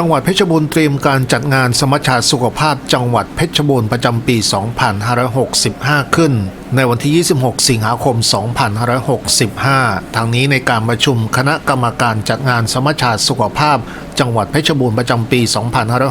จังหวัดเพชรบูรณ์เตรียมการจัดงานสมัชชาสุขภาพจังหวัดเพชรบูรณ์ประจำปี 2565 ขึ้น ในวันที่ 26 สิงหาคม 2565 ทางนี้ในการประชุมคณะกรรมการจัดงานสมัชชาสุขภาพ จังหวัดเพชรบูรณ์ประจำปี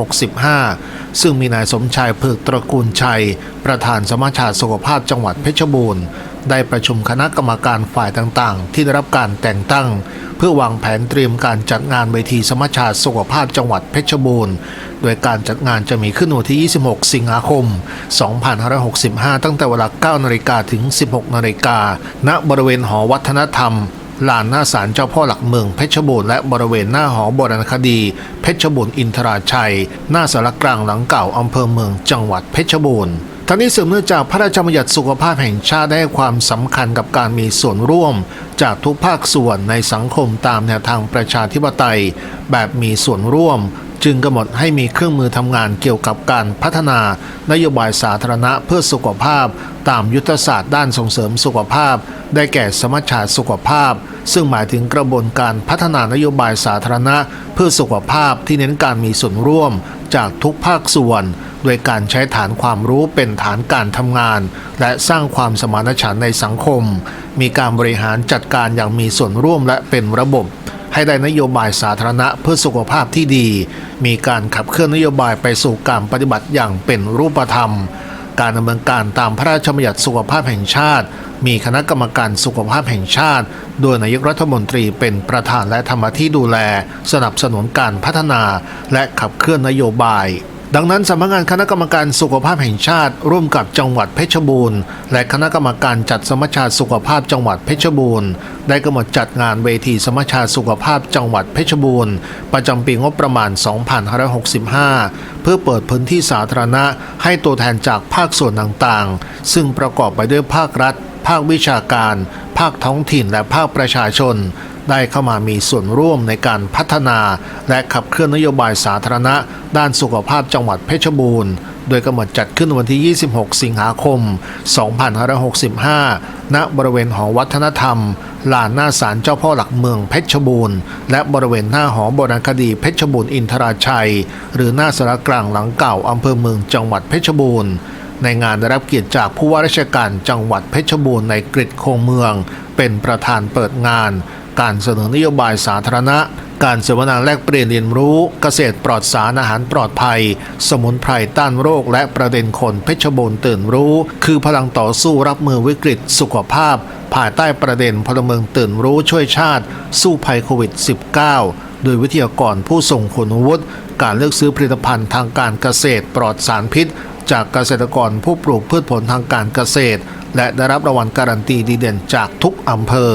2565 ซึ่งมีนายสมชายเผือกตระกูลชัย ประธานสมัชชาสุขภาพจังหวัดเพชรบูรณ์ ได้ประชุมคณะกรรมการฝ่ายต่างๆ ที่ได้รับการแต่งตั้ง เพื่อวางแผนเตรียมการจัดงานเวทีสมัชชาสุขภาพจังหวัดเพชรบูรณ์ โดยการจัดงานจะมีขึ้นวันที่ 26 สิงหาคม 2565 ตั้งแต่เวลา 9 นาฬิกาถึง 16 นาฬิกา ณ บริเวณหอวัฒนธรรมลานหน้าศาลเจ้าพ่อหลักเมืองเพชรบูรณ์และบริเวณหน้าหอบราณคดี เพชรบูรณ์อินทราชัย หน้าสารกลางหลังเก่าอำเภอเมืองจังหวัดเพชรบูรณ์ ทั้งนี้สืบเนื่องจากพระราชบัญญัติสุขภาพแห่งชาติได้ความสำคัญกับการมีส่วนร่วม จากทุกภาคส่วนในสังคมตามแนวทางประชาธิปไตย แบบมีส่วนร่วม จึงกำหนดให้มีเครื่องมือทำงานเกี่ยวกับการพัฒนานโยบายสาธารณะเพื่อสุขภาพ ตามยุทธศาสตร์ด้านส่งเสริมสุขภาพ ได้แก่สมัชชาสุขภาพ ซึ่งหมายถึงกระบวนการพัฒนานโยบายสาธารณะ เพื่อสุขภาพที่เน้นการมีส่วนร่วมจากทุกภาคส่วน โดยการใช้ฐานความรู้เป็นฐานการทำงาน และสร้างความสมานฉันท์ในสังคม มีการบริหารจัดการอย่างมีส่วนร่วมและเป็นระบบ ให้ได้นโยบายสาธารณะเพื่อสุขภาพที่ดี มีการขับเคลื่อนนโยบายไปสู่การปฏิบัติอย่างเป็นรูปธรรม การดำเนินการตามพระราชบัญญัติสุขภาพแห่งชาติ มีคณะกรรมการสุขภาพแห่งชาติ โดยนายกรัฐมนตรีเป็นประธานและธรรมที่ดูแล สนับสนุนการพัฒนา และขับเคลื่อนนโยบาย ดังนั้นสำนักงานคณะกรรมการสุขภาพแห่งชาติ ร่วมกับจังหวัดเพชรบูรณ์ และคณะกรรมการจัดสมัชชาสุขภาพจังหวัดเพชรบูรณ์ได้กำหนดจัดงานเวทีสมัชชาสุขภาพจังหวัดเพชรบูรณ์ ประจำปีงบประมาณ 2565 เพื่อเปิดพื้นที่สาธารณะให้ตัวแทนจากภาคส่วนต่างๆ ซึ่งประกอบไปด้วยภาครัฐ ภาควิชาการ ภาคท้องถิ่นและภาคประชาชน ได้เข้ามามีส่วนร่วมในการพัฒนา และขับเคลื่อนนโยบายสาธารณะ ด้านสุขภาพจังหวัดเพชรบูรณ์ โดยกำหนดจัดขึ้นวันที่ 26 สิงหาคม 2565 ณ บริเวณหอวัฒนธรรม ลานหน้าศาลเจ้าพ่อหลักเมืองเพชรบูรณ์ และบริเวณหน้าหอโบราณคดีเพชรบูรณ์อินทราชัย หรือหน้าสารกลางหลังเก่าอำเภอเมืองจังหวัดเพชรบูรณ์ ในงานได้รับเกียรติจากผู้ว่าราชการจังหวัดเพชรบูรณ์ในกริดโคงเมือง เป็นประธานเปิดงาน การเสนอนโยบายสาธารณะ การเสวนาแลกเปลี่ยนเรียนรู้ เกษตรปลอดสารอาหารปลอดภัย สมุนไพรต้านโรคและประเด็นคนเพชรบูรณ์ตื่นรู้ คือพลังต่อสู้รับมือวิกฤตสุขภาพ ภายใต้ประเด็นพลเมืองตื่นรู้ช่วยชาติ สู้ภัยโควิด -19 โดยวิทยากรผู้ทรงคุณวุฒิการเลือกซื้อผลิตภัณฑ์ทางการเกษตรปลอดสารพิษ จากเกษตรกรผู้ปลูกพืชผลทางการเกษตร และได้รับรางวัลการันตีดีเด่นจากทุกอำเภอ